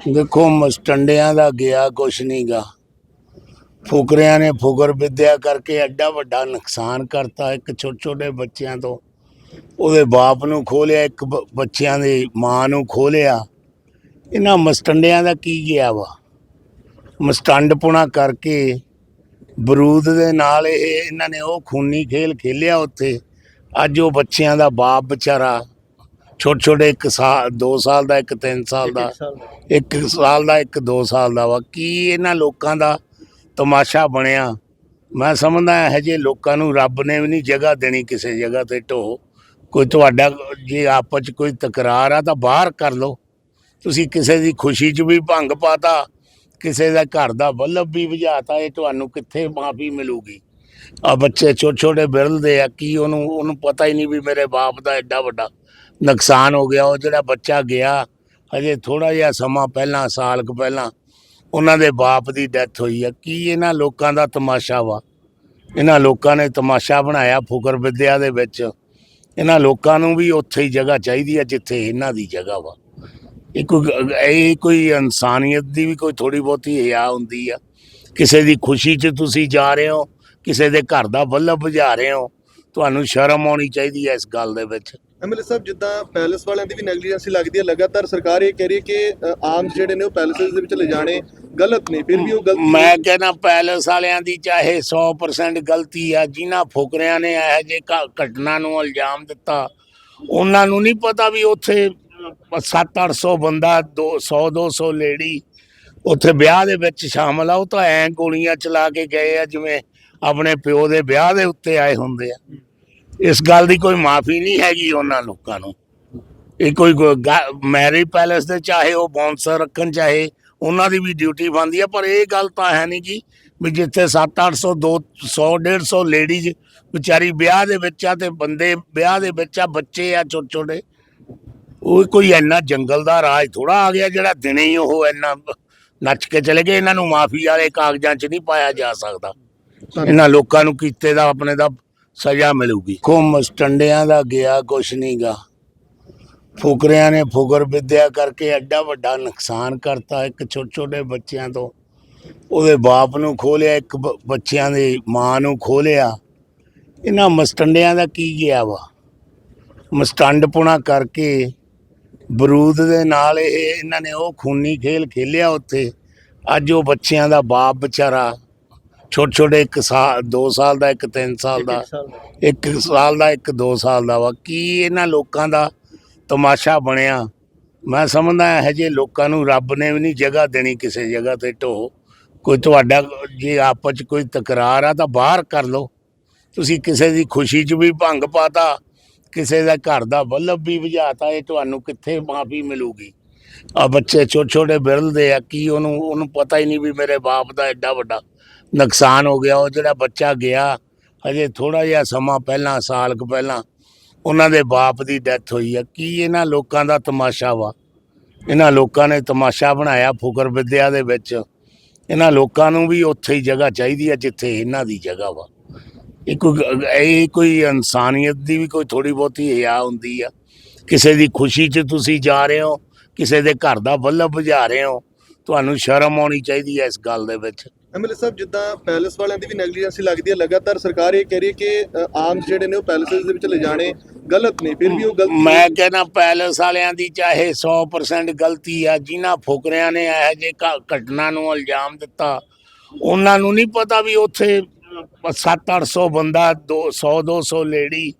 ਦੇਖੋ, ਮਸਟੰਡਿਆਂ ਦਾ ਗਿਆ ਕੁਛ ਨਹੀਂਗਾ ਫੁਕਰਿਆਂ ਨੇ ਫੁਕਰ ਵਿਦਿਆ ਕਰਕੇ ਐਡਾ ਵੱਡਾ ਨੁਕਸਾਨ ਕਰਤਾ ਇੱਕ ਛੋਟੇ ਛੋਟੇ ਬੱਚਿਆਂ ਤੋਂ। ਉਹਦੇ ਬਾਪ ਨੂੰ ਖੋਲਿਆ, ਇੱਕ ਬੱਚਿਆਂ ਦੀ ਮਾਂ ਨੂੰ ਖੋਲਿਆ। ਇਹਨਾਂ ਮਸਟੰਡਿਆਂ ਦਾ ਕੀ ਗਿਆ ਵਾ? ਮਸਟੰਡਪੁਣਾ ਕਰਕੇ ਬਰੂਦ ਦੇ ਨਾਲ ਇਹ, ਇਹਨਾਂ ਨੇ ਉਹ ਖੂਨੀ ਖੇਲ ਖੇਲਿਆ ਉੱਥੇ। ਅੱਜ ਉਹ ਬੱਚਿਆਂ ਦਾ ਬਾਪ ਵਿਚਾਰਾ ਛੋਟੇ ਛੋਟੇ ਇੱਕ ਸਾਲ 2 ਸਾਲ ਦਾ ਇੱਕ 3 ਸਾਲ ਦਾ ਇੱਕ ਸਾਲ ਦਾ। ਇੱਕ 2 ਸਾਲ ਦਾ ਵਾ। ਕੀ ਇਹਨਾਂ ਲੋਕਾਂ ਦਾ ਤਮਾਸ਼ਾ ਬਣਿਆ? ਮੈਂ ਸਮਝਦਾ ਇਹ ਜੇ ਲੋਕਾਂ ਨੂੰ ਰੱਬ ਨੇ ਵੀ ਨਹੀਂ ਜਗ੍ਹਾ ਦੇਣੀ ਕਿਸੇ ਜਗ੍ਹਾ ਤੇ ਢੋ ਕੋਈ ਤੁਹਾਡਾ ਜੇ ਆਪਸ ਚ ਕੋਈ ਤਕਰਾਰ ਆ ਤਾਂ ਬਾਹਰ ਕਰ ਲਓ। ਤੁਸੀਂ ਕਿਸੇ ਦੀ ਖੁਸ਼ੀ 'ਚ ਵੀ ਭੰਗ ਪਾਤਾ ਕਿਸੇ ਦਾ ਘਰ ਦਾ ਬੱਲਬ ਵੀ ਬੁਝਾਤਾ ਇਹ ਤੁਹਾਨੂੰ ਕਿੱਥੇ ਮਾਫੀ ਮਿਲੂਗੀ? ਆ ਬੱਚੇ ਛੋਟੇ ਛੋਟੇ ਬਿਰਲਦੇ ਆ ਕੀ ਉਹਨੂੰ ਉਹਨੂੰ ਪਤਾ ਹੀ ਨਹੀਂ ਵੀ ਮੇਰੇ ਬਾਪ ਦਾ ਐਡਾ ਵੱਡਾ ਨੁਕਸਾਨ ਹੋ ਗਿਆ, ਉਹ ਜਿਹੜਾ ਬੱਚਾ ਗਿਆ, ਹਜੇ ਥੋੜਾ ਜਿਹਾ ਸਮਾਂ ਪਹਿਲਾਂ, ਸਾਲ ਕੁ ਪਹਿਲਾਂ, ਉਹਨਾਂ ਦੇ ਬਾਪ ਦੀ ਡੈਥ ਹੋਈ ਆ। ਕੀ ਇਹਨਾਂ ਲੋਕਾਂ ਦਾ ਤਮਾਸ਼ਾ ਵਾ? ਇਹਨਾਂ ਲੋਕਾਂ ਨੇ ਤਮਾਸ਼ਾ ਬਣਾਇਆ ਫੁਕਰ ਵਿਦਿਆ ਦੇ ਵਿੱਚ। ਇਹਨਾਂ ਲੋਕਾਂ ਨੂੰ ਵੀ ਉੱਥੇ ਹੀ ਜਗ੍ਹਾ ਚਾਹੀਦੀ ਆ, ਜਿੱਥੇ ਇਹਨਾਂ ਦੀ ਜਗ੍ਹਾ ਵਾ। ਇਹ ਕੋਈ ਇਹ ਕੋਈ ਇਨਸਾਨੀਅਤ ਦੀ ਵੀ ਕੋਈ ਥੋੜੀ ਬਹੁਤੀ ਹਿਆ ਹੁੰਦੀ ਆ। ਕਿਸੇ ਦੀ ਖੁਸ਼ੀ 'ਚ ਤੁਸੀਂ ਜਾ ਰਹੇ ਹੋ, ਕਿਸੇ ਦੇ ਘਰ ਦਾ ਬੱਲਬ ਬੁਝਾ ਰਹੇ ਹੋ, ਤੁਹਾਨੂੰ ਸ਼ਰਮ ਆਉਣੀ ਚਾਹੀਦੀ ਹੈ ਇਸ ਗੱਲ ਦੇ ਵਿੱਚ। ਐਮਐਲਏ ਸਾਹਿਬ ਜਿੱਦਾਂ ਪੈਲਸ ਵਾਲਿਆਂ ਦੀ ਵੀ ਨੈਗਲੀਜੈਂਸੀ ਲੱਗਦੀ ਹੈ ਲਗਾਤਾਰ ਸਰਕਾਰ ਇਹ ਕਹਿ ਰਹੀ ਹੈ ਕਿ ਆਰਮਸ ਜਿਹੜੇ ਨੇ ਉਹ ਪੈਲੇਸਿਸ ਦੇ ਵਿੱਚ ਲਿਜਾਣੇ ਗਲਤ ਨੇ ਫਿਰ ਵੀ ਉਹ ਗਲਤ ਮੈਂ ਕਹਿੰਦਾ ਪੈਲਸ ਵਾਲਿਆਂ ਦੀ ਚਾਹੇ 100% ਗਲਤੀ ਆ ਜਿਨ੍ਹਾਂ ਫੁਕਰਿਆਂ ਨੇ ਇਹੋ ਘ- ਘਟਨਾ ਨੂੰ ਇਲਜ਼ਾਮ ਦਿੱਤਾ ਉਹਨਾਂ ਨੂੰ ਨਹੀਂ ਪਤਾ ਵੀ ਉੱਥੇ 7-800 ਬੰਦਾ 100 200 ਲੇਡੀ ਉੱਥੇ ਵਿਆਹ ਦੇ ਵਿੱਚ ਸ਼ਾਮਲ ਆ ਉਹ ਤਾਂ ਐਂ ਗੋਲੀਆਂ ਚਲਾ ਕੇ ਗਏ ਆ ਜਿਵੇਂ ਆਪਣੇ ਪਿਓ ਦੇ ਵਿਆਹ ਦੇ ਉੱਤੇ ਆਏ ਹੁੰਦੇ ਆ। ਇਸ ਗੱਲ ਦੀ ਕੋਈ ਮਾਫੀ ਨਹੀਂ ਹੈਗੀ ਉਹਨਾਂ ਲੋਕਾਂ ਨੂੰ। ਇਹ ਕੋਈ ਮੈਰਿਜ ਪੈਲੇਸ ਦੇ ਚਾਹੇ ਉਹ ਬੌਂਸਰ ਰੱਖਣ ਚਾਹੇ ਉਹਨਾਂ ਦੀ ਵੀ ਡਿਊਟੀ ਬਣਦੀ ਆ ਪਰ ਇਹ ਗੱਲ ਤਾਂ ਹੈ ਨਹੀਂ ਜੀ ਵੀ ਜਿੱਥੇ 7-800 200 150 ਲੇਡੀਜ਼ ਵਿਚਾਰੀ ਵਿਆਹ ਦੇ ਵਿੱਚ ਆ ਤੇ ਬੰਦੇ ਵਿਆਹ ਦੇ ਵਿੱਚ ਆ ਬੱਚੇ ਆ ਛੋਟੇ ਛੋਟੇ ਉਹ ਕੋਈ ਇੰਨਾ ਜੰਗਲ ਦਾ ਰਾਜ ਥੋੜਾ ਆ ਗਿਆ ਜਿਹੜਾ ਦਿਨੇ ਹੀ ਉਹ ਇੰਨਾ ਨੱਚ ਕੇ ਚਲੇ ਗਏ। ਇਹਨਾਂ ਨੂੰ ਮਾਫੀ ਵਾਲੇ ਕਾਗਜ਼ਾਂ 'ਚ ਨਹੀਂ ਪਾਇਆ ਜਾ ਸਕਦਾ। ਇਹਨਾਂ ਲੋਕਾਂ ਨੂੰ ਕੀਤੇ ਦਾ ਆਪਣੇ ਦਾ ਸਜ਼ਾ ਮਿਲੂਗੀ। ਕੋ ਮਸਟੰਡਿਆਂ ਦਾ ਗਿਆ ਕੁਛ ਨਹੀਂਗਾ ਫੁਕਰਿਆਂ ਨੇ ਫੁਕਰ ਵਿਦਿਆ ਕਰਕੇ ਐਡਾ ਵੱਡਾ ਨੁਕਸਾਨ ਕਰਤਾ ਇੱਕ ਛੋਟੇ ਛੋਟੇ ਬੱਚਿਆਂ ਤੋਂ। ਉਹਦੇ ਬਾਪ ਨੂੰ ਖੋਲਿਆ, ਇੱਕ ਬੱਚਿਆਂ ਦੀ ਮਾਂ ਨੂੰ ਖੋਲਿਆ। ਇਹਨਾਂ ਮਸਟੰਡਿਆਂ ਦਾ ਕੀ ਗਿਆ ਵਾ? ਮਸਟੰਡਪੁਣਾ ਕਰਕੇ ਬਰੂਦ ਦੇ ਨਾਲ ਇਹ, ਇਹਨਾਂ ਨੇ ਉਹ ਖੂਨੀ ਖੇਲ ਖੇਲਿਆ ਉੱਥੇ। ਅੱਜ ਉਹ ਬੱਚਿਆਂ ਦਾ ਬਾਪ ਵਿਚਾਰਾ ਛੋਟੇ ਛੋਟੇ ਇੱਕ ਸਾਲ 2 ਸਾਲ ਦਾ ਇੱਕ 3 ਸਾਲ ਦਾ ਇੱਕ ਸਾਲ ਦਾ ਇੱਕ 2 ਸਾਲ ਦਾ ਵਾ। ਕੀ ਇਹਨਾਂ ਲੋਕਾਂ ਦਾ ਤਮਾਸ਼ਾ ਬਣਿਆ? ਮੈਂ ਸਮਝਦਾ ਇਹ ਜੇ ਲੋਕਾਂ ਨੂੰ ਰੱਬ ਨੇ ਵੀ ਨਹੀਂ ਜਗ੍ਹਾ ਦੇਣੀ ਕਿਸੇ ਜਗ੍ਹਾ ਤੇ ਢੋ। ਕੋਈ ਤੁਹਾਡਾ ਜੇ ਆਪਸ ਚ ਕੋਈ ਤਕਰਾਰ ਆ ਤਾਂ ਬਾਹਰ ਕਰ ਲਓ। ਤੁਸੀਂ ਕਿਸੇ ਦੀ ਖੁਸ਼ੀ 'ਚ ਵੀ ਭੰਗ ਪਾਤਾ ਕਿਸੇ ਦਾ ਘਰ ਦਾ ਬੱਲਬ ਵੀ ਬੁਝਾਤਾ ਇਹ ਤੁਹਾਨੂੰ ਕਿੱਥੇ ਮਾਫੀ ਮਿਲੂਗੀ? ਆ ਬੱਚੇ ਛੋਟੇ ਛੋਟੇ ਬਿਰਲਦੇ ਆ ਕੀ ਉਹਨੂੰ ਉਹਨੂੰ ਪਤਾ ਹੀ ਨਹੀਂ ਵੀ ਮੇਰੇ ਬਾਪ ਦਾ ਐਡਾ ਵੱਡਾ ਨੁਕਸਾਨ ਹੋ ਗਿਆ, ਉਹ ਜਿਹੜਾ ਬੱਚਾ ਗਿਆ, ਹਜੇ ਥੋੜਾ ਜਿਹਾ ਸਮਾਂ ਪਹਿਲਾਂ, ਸਾਲ ਕੁ ਪਹਿਲਾਂ, ਉਹਨਾਂ ਦੇ ਬਾਪ ਦੀ ਡੈਥ ਹੋਈ ਆ। ਕੀ ਇਹਨਾਂ ਲੋਕਾਂ ਦਾ ਤਮਾਸ਼ਾ ਵਾ? ਇਹਨਾਂ ਲੋਕਾਂ ਨੇ ਤਮਾਸ਼ਾ ਬਣਾਇਆ ਫੁਕਰ ਵਿਦਿਆ ਦੇ ਵਿੱਚ। ਇਹਨਾਂ ਲੋਕਾਂ ਨੂੰ ਵੀ ਉੱਥੇ ਹੀ ਜਗ੍ਹਾ ਚਾਹੀਦੀ ਆ, ਜਿੱਥੇ ਇਹਨਾਂ ਦੀ ਜਗ੍ਹਾ ਵਾ। ਇਹ ਕੋਈ ਇਹ ਕੋਈ ਇਨਸਾਨੀਅਤ ਦੀ ਵੀ ਕੋਈ ਥੋੜੀ ਬਹੁਤੀ ਹਿਆ ਹੁੰਦੀ ਆ। ਕਿਸੇ ਦੀ ਖੁਸ਼ੀ 'ਚ ਤੁਸੀਂ ਜਾ ਰਹੇ ਹੋ, ਕਿਸੇ ਦੇ ਘਰ ਦਾ ਬੱਲਬ ਬੁਝਾ ਰਹੇ ਹੋ, ਤੁਹਾਨੂੰ ਸ਼ਰਮ ਆਉਣੀ ਚਾਹੀਦੀ ਹੈ ਇਸ ਗੱਲ ਦੇ ਵਿੱਚ। ਐਮਐਲਏ ਸਾਹਿਬ, ਜਿੱਦਾਂ ਪੈਲਸ ਵਾਲਿਆਂ ਦੀ ਵੀ ਨੈਗਲੀਜੈਂਸੀ ਲੱਗਦੀ ਹੈ, ਲਗਾਤਾਰ ਸਰਕਾਰ ਇਹ ਕਹਿ ਰਹੀ ਹੈ ਕਿ ਆਰਮਸ ਜਿਹੜੇ ਨੇ ਉਹ ਪੈਲੇਸਿਸ ਦੇ ਵਿੱਚ ਲਿਜਾਣੇ ਗਲਤ ਨੇ, ਫਿਰ ਵੀ ਉਹ ਗਲਤ ਮੈਂ ਕਹਿੰਦਾ ਪੈਲਸ ਵਾਲਿਆਂ ਦੀ ਚਾਹੇ 100% ਗਲਤੀ ਆ, ਜਿਨ੍ਹਾਂ ਫੁਕਰਿਆਂ ਨੇ ਇਹੋ ਜਿਹੇ ਘਟਨਾ ਨੂੰ ਇਲਜ਼ਾਮ ਦਿੱਤਾ, ਉਹਨਾਂ ਨੂੰ ਨਹੀਂ ਪਤਾ ਵੀ ਉੱਥੇ 7-800 ਬੰਦਾ 100 200 ਲੇਡੀ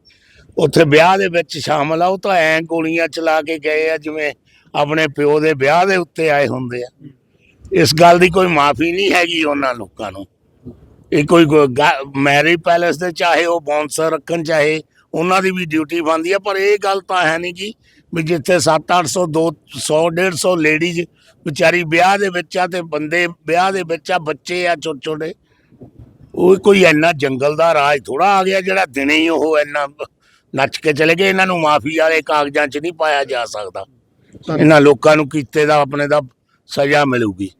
ਉੱਥੇ ਵਿਆਹ ਦੇ ਵਿੱਚ ਸ਼ਾਮਲ ਆ, ਉਹ ਤਾਂ ਐਂ ਗੋਲੀਆਂ ਚਲਾ ਕੇ ਗਏ ਆ, ਜਿਵੇਂ ਆਪਣੇ ਪਿਓ ਦੇ ਵਿਆਹ ਦੇ ਉੱਤੇ ਆਏ ਹੁੰਦੇ ਆ। ਇਸ ਗੱਲ ਦੀ ਕੋਈ ਮਾਫੀ ਨਹੀਂ ਹੈਗੀ ਉਹਨਾਂ ਲੋਕਾਂ ਨੂੰ। ਇਹ ਕੋਈ ਮੈਰਿਜ ਪੈਲੇਸ ਦੇ ਚਾਹੇ ਉਹ ਬੌਂਸਰ ਰੱਖਣ ਚਾਹੇ ਉਹਨਾਂ ਦੀ ਵੀ ਡਿਊਟੀ ਬਣਦੀ ਆ ਪਰ ਇਹ ਗੱਲ ਤਾਂ ਹੈ ਨਹੀਂ ਜੀ ਵੀ ਜਿੱਥੇ 7-800 200 150 ਲੇਡੀਜ਼ ਵਿਚਾਰੀ ਵਿਆਹ ਦੇ ਵਿੱਚ ਆ ਤੇ ਬੰਦੇ ਵਿਆਹ ਦੇ ਵਿੱਚ ਆ ਬੱਚੇ ਆ ਛੋਟੇ ਛੋਟੇ ਉਹ ਕੋਈ ਇੰਨਾ ਜੰਗਲ ਦਾ ਰਾਜ ਥੋੜਾ ਆ ਗਿਆ ਜਿਹੜਾ ਦਿਨੇ ਹੀ ਉਹ ਇੰਨਾ ਨੱਚ ਕੇ ਚਲੇ ਗਏ। ਇਹਨਾਂ ਨੂੰ ਮਾਫੀ ਵਾਲੇ ਕਾਗਜ਼ਾਂ 'ਚ ਨਹੀਂ ਪਾਇਆ ਜਾ ਸਕਦਾ। ਇਹਨਾਂ ਲੋਕਾਂ ਨੂੰ ਕੀਤੇ ਦਾ ਆਪਣੇ ਦਾ ਸਜ਼ਾ ਮਿਲੂਗੀ।